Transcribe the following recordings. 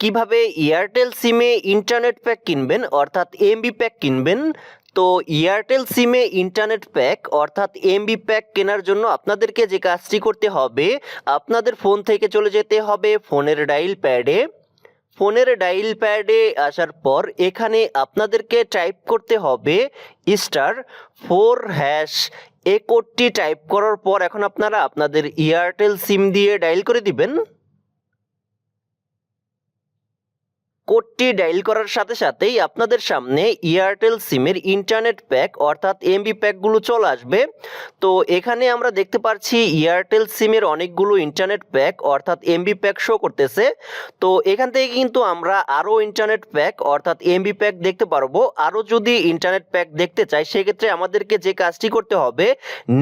কীভাবে এয়ারটেল সিমে internet pack কিনবেন, অর্থাৎ এমবি প্যাক কিনবেন? তো এয়ারটেল সিমে ইন্টারনেট প্যাক অর্থাৎ এমবি প্যাক কেনার জন্য আপনাদেরকে যে কাজটি করতে হবে, আপনাদের ফোন থেকে চলে যেতে হবে ফোনের ডাইল প্যাডে ফোনের ডাইল প্যাডে আসার পর এখানে আপনাদেরকে টাইপ করতে হবে স্টার ফোর হ্যাশ এ কোডটি টাইপ করার পর এখন আপনারা আপনাদের এয়ারটেল সিম দিয়ে ডাইল করে দিবেন। কোডটি ডাইল করার সাথে সাথেই আপনাদের সামনে এয়ারটেল সিমের ইন্টারনেট প্যাক অর্থাৎ এমবি প্যাকগুলো চলে আসবে। তো এখানে আমরা দেখতে পাচ্ছি এয়ারটেল সিমের অনেকগুলো ইন্টারনেট প্যাক অর্থাৎ এমবি প্যাক শো করতেছে। তো এখান থেকে কিন্তু আমরা আরও ইন্টারনেট প্যাক অর্থাৎ এমবি প্যাক দেখতে পারব। আরও যদি ইন্টারনেট প্যাক দেখতে চাই, সেক্ষেত্রে আমাদেরকে যে কাজটি করতে হবে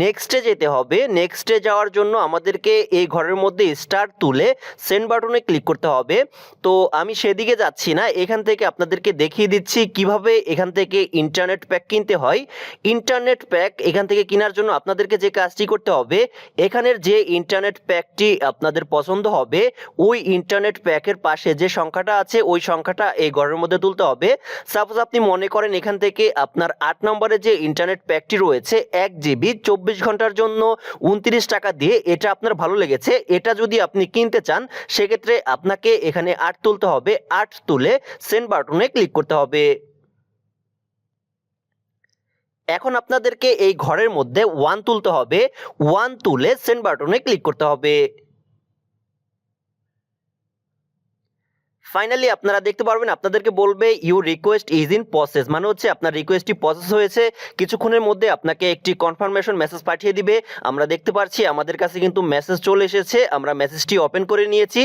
নেক্সটে যেতে হবে। নেক্সটে যাওয়ার জন্য আমাদেরকে এই ঘরের মধ্যে স্টার তুলে সেন্ড বাটনে ক্লিক করতে হবে। তো আমি সেদিকে যাচ্ছি না। এখান থেকে আপনাদেরকে দেখিয়ে দিচ্ছি কীভাবে এখান থেকে ইন্টারনেট প্যাক কিনতে হয়। ইন্টারনেট প্যাক এখান থেকে কেনার জন্য আপনাদেরকে যে কাজটি করতে হবে, এখানের যে ইন্টারনেট প্যাকটি আপনাদের পছন্দ হবে, ওই ইন্টারনেট প্যাকের পাশে যে সংখ্যাটা আছে, ওই সংখ্যাটা এই ঘরের মধ্যে তুলতে হবে। সাপোজ আপনি মনে করেন এখান থেকে আপনার আট নম্বরে যে ইন্টারনেট প্যাকটি রয়েছে, এক জিবি চব্বিশ ঘণ্টার জন্য উনত্রিশ টাকা দিয়ে এটা আপনার ভালো লেগেছে। এটা যদি আপনি কিনতে চান, সেক্ষেত্রে আপনাকে এখানে আট তুলতে হবে। আট তুলে সেন্ড বাটনে ক্লিক করতে হবে। এখন আপনাদেরকে এই ঘরের মধ্যে ওয়ান তুলতে হবে। ওয়ান তুলে সেন্ড বাটনে ক্লিক করতে হবে। ফাইনালি আপনারা দেখতে পারবেন, আপনাদেরকে বলবে you request is in process মানে হচ্ছে আপনার রিকোয়েস্টটি প্রসেস হয়েছে। কিছুক্ষণের মধ্যে আপনাকে একটি কনফার্মেশন মেসেজ পাঠিয়ে দিবে। আমরা দেখতে পাচ্ছি আমাদের কাছে কিন্তু মেসেজ চলে এসেছে। আমরা মেসেজটি ওপেন করে নিয়েছি।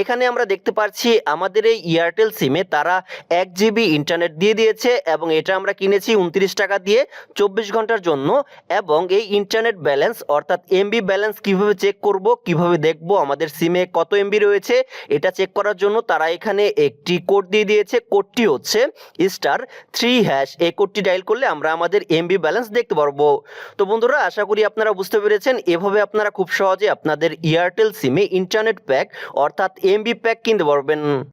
এখানে আমরা দেখতে পাচ্ছি আমাদের এই এয়ারটেল সিমে তারা এক জিবি ইন্টারনেট দিয়ে দিয়েছে এবং এটা আমরা কিনেছি উনত্রিশ টাকা দিয়ে চব্বিশ ঘণ্টার জন্য। এবং এই ইন্টারনেট ব্যালেন্স অর্থাৎ এমবি ব্যালেন্স কীভাবে চেক করব, কীভাবে দেখব, আমাদের সিমে কত এমবি রয়েছে, এটা চেক করার জন্য তারা এখানে একটি কোড দিয়ে দিয়েছে, কোডটি হচ্ছে স্টার থ্রি হ্যাশ এই কোডটি ডায়াল করলে আমরা আমাদের এমবি ব্যালেন্স দেখতে পারব। তো বন্ধুরা, আশা করি আপনারা বুঝতে পেরেছেন। এভাবে আপনারা খুব সহজে আপনাদের এয়ারটেল সিমে ইন্টারনেট প্যাক অর্থাৎ এমবি প্যাক কিনতে পারবেন।